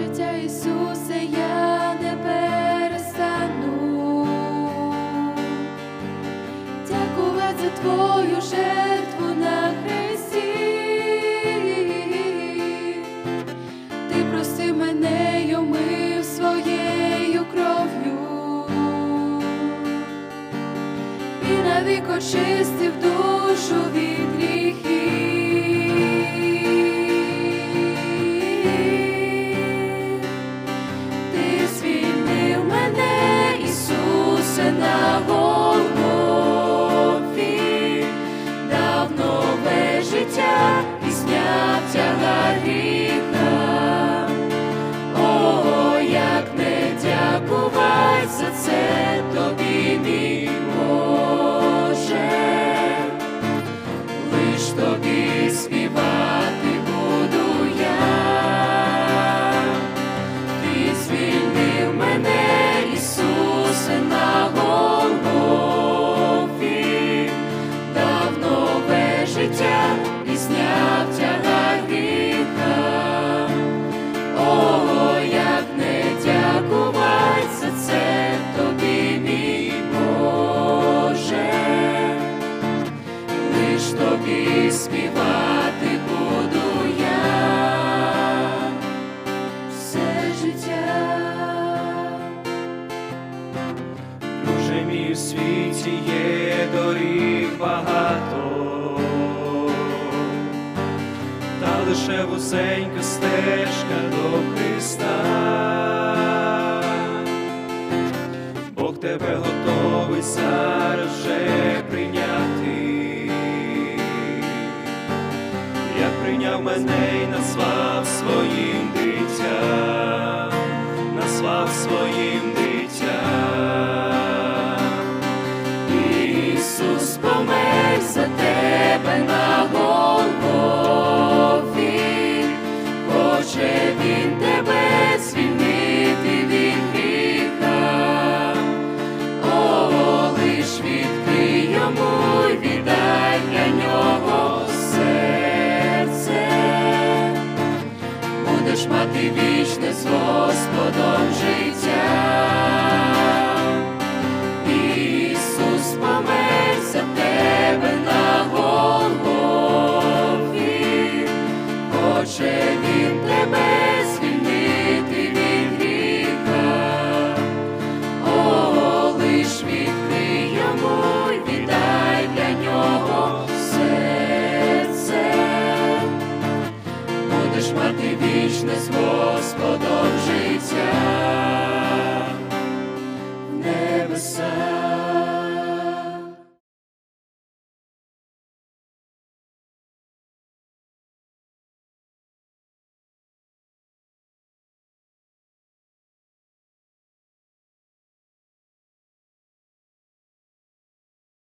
життя, Ісусе, я не перестану дякувати за Твою жертву на хресті. Ти прости мене й омив своєю кров'ю і навік очистив душу від гріхів. За це мій у світі є доріг багато, та лише вузенька стежка до Христа. Бог тебе готовий зараз же прийняти, як прийняв мене і назвав своїм дитям, Будеш мати вічне з Господом життя.